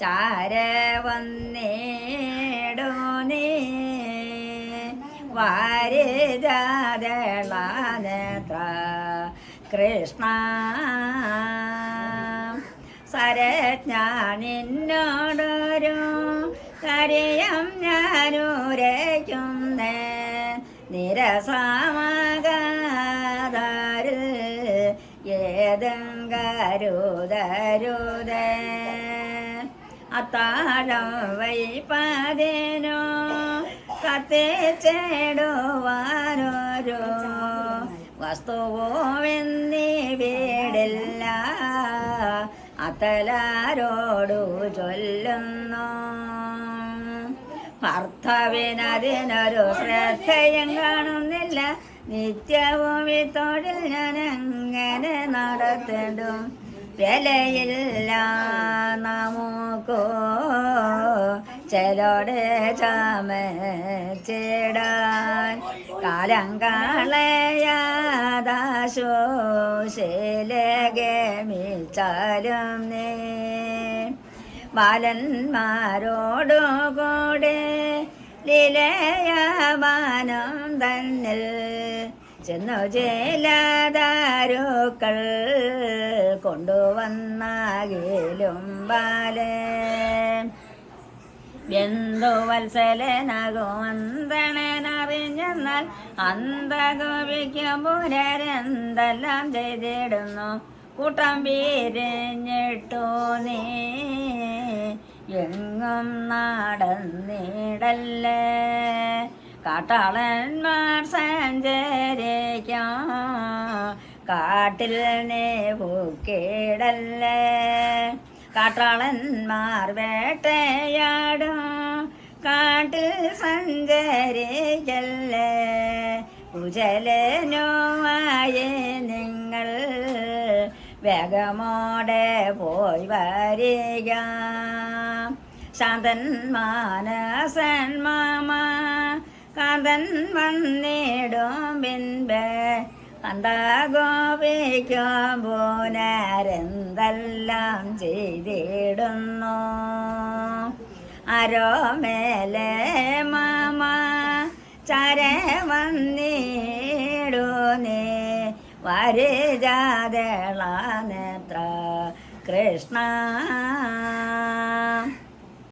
ചാര വന്നേടോ നീ? വാരിജാതളാനത്ര കൃഷ്ണ. സരജ്ഞാനിന്നോടൊരു കരയം ഞാനുരയ്ക്കുന്ന നിരസമാകാതാരിൽ ഏതും കരുതരുതേ അത്താഴം വൈപ്പതിനോ വസ്തുവോ വസ്തുവോവെന്നീ വീടില്ല. അതലാരോടു ചൊല്ലുന്നു. ഭർത്താവിനതിനൊരു ശ്രദ്ധയും കാണുന്നില്ല. നിത്യവും ഈ തൊഴിൽ ഞാൻ എങ്ങനെ നടത്തിടും വിലയില്ല നമുക്കോ ചെലോടെ ചമച്ചിടാൻ കാലം കളയാദാശോശിലഗമിച്ചാലും നീ ബാലന്മാരോടുകൂടെ ലീലയമാനം തന്നിൽ ചെന്നു ചേലാതാരുക്കൾ കൊണ്ടുവന്നാകിലും ബാലൻ ബന്ധുവത്സലനകുമന്തണനറിഞ്ഞെന്നാൽ അന്തകോപിക്കും പുനരെന്തെല്ലാം ചെയ്തിടുന്നു? കൂട്ടം പിരിഞ്ഞിട്ടു നീ. എങ്ങും നടന്നിടല്ലേ കാട്ടാളന്മാർ സഞ്ചരിക്കാം. കാട്ടിൽ പൂക്കിടല്ലേ. കാട്ടാളന്മാർ വേട്ടയാടും. കാട്ടിൽ സഞ്ചരിക്കല്ലേ കുചലനുമായ നിങ്ങൾ വേഗമോടെ പോയി വരിക. ശാന്തൻ മാനസൻ കാന്തൻ വന്നിടും പിൻപേ. കണ്ടാഗോപിക്കും പൂനരെന്തെല്ലാം ചെയ്തിടുന്നു. ആരോ മേലെ മാമ ചര വന്നിടൂ നീ. വരിജാതള നേത്ര കൃഷ്ണ.